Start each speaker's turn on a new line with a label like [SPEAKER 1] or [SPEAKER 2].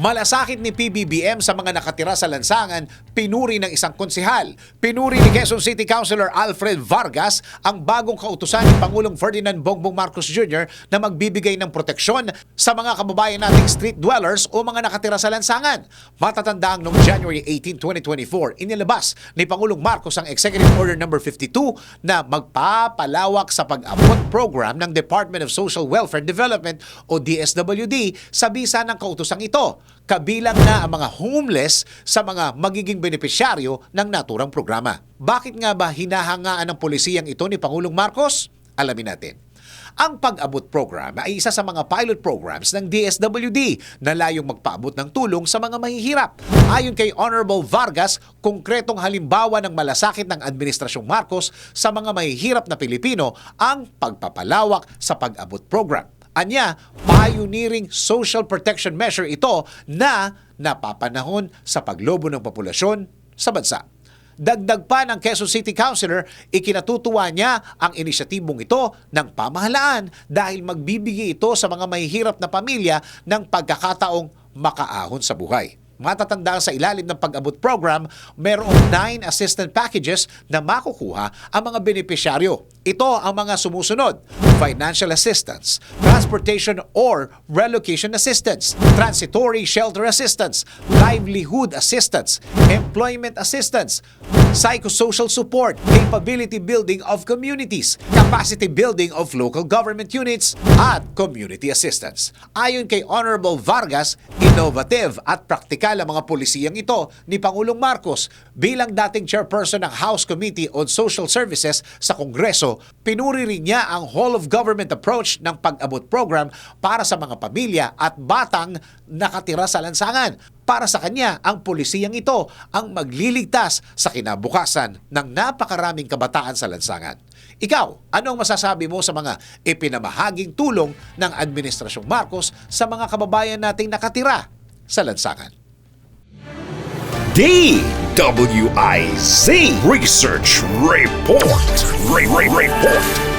[SPEAKER 1] Malasakit ni PBBM sa mga nakatira sa lansangan, pinuri ng isang konsehal. Pinuri ni Quezon City Councilor Alfred Vargas ang bagong kautusan ni Pangulong Ferdinand Bongbong Marcos Jr. na magbibigay ng proteksyon sa mga kababayan nating street dwellers o mga nakatira sa lansangan. Matatandang noong January 18, 2024, inilabas ni Pangulong Marcos ang Executive Order No. 52 na magpapalawak sa pag-abot program ng Department of Social Welfare Development o DSWD sa bisa ng kautosang ito kabilang na ang mga homeless sa mga magiging benepisyaryo ng naturang programa. Bakit nga ba hinahangaan ng polisiyang ito ni Pangulong Marcos? Alamin natin. Ang pag-abot program ay isa sa mga pilot programs ng DSWD na layong magpaabot ng tulong sa mga mahihirap. Ayon kay Honorable Vargas, konkretong halimbawa ng malasakit ng Administrasyong Marcos sa mga mahihirap na Pilipino ang pagpapalawak sa pag-abot program. Anya, pioneering social protection measure ito na napapanahon sa paglobo ng populasyon sa bansa. Dagdag pa ng Quezon City Councilor, ikinatutuwa niya ang inisyatibong ito ng pamahalaan dahil magbibigay ito sa mga mahihirap na pamilya ng pagkakataong makaahon sa buhay. Matatandaan sa ilalim ng pag-abot program, mayroong 9 assistance packages na makukuha ang mga benepisyaryo. Ito ang mga sumusunod. Financial assistance, transportation or relocation assistance, transitory shelter assistance, livelihood assistance, employment assistance, psychosocial support, capability building of communities, capacity building of local government units, at community assistance. Ayon kay Honorable Vargas, innovative at praktikal ang mga polisiyang ito ni Pangulong Marcos bilang dating chairperson ng House Committee on Social Services sa Kongreso, pinuri rin niya ang whole of government approach ng pag-abot program para sa mga pamilya at batang nakatira sa lansangan. Para sa kanya, ang polisiyang ito ang magliligtas sa kinabukasan ng napakaraming kabataan sa lansangan. Ikaw, anong masasabi mo sa mga ipinamahaging tulong ng Administrasyong Marcos sa mga kababayan nating nakatira sa lansangan?
[SPEAKER 2] DWIZ Research Report. Re- Re- Report.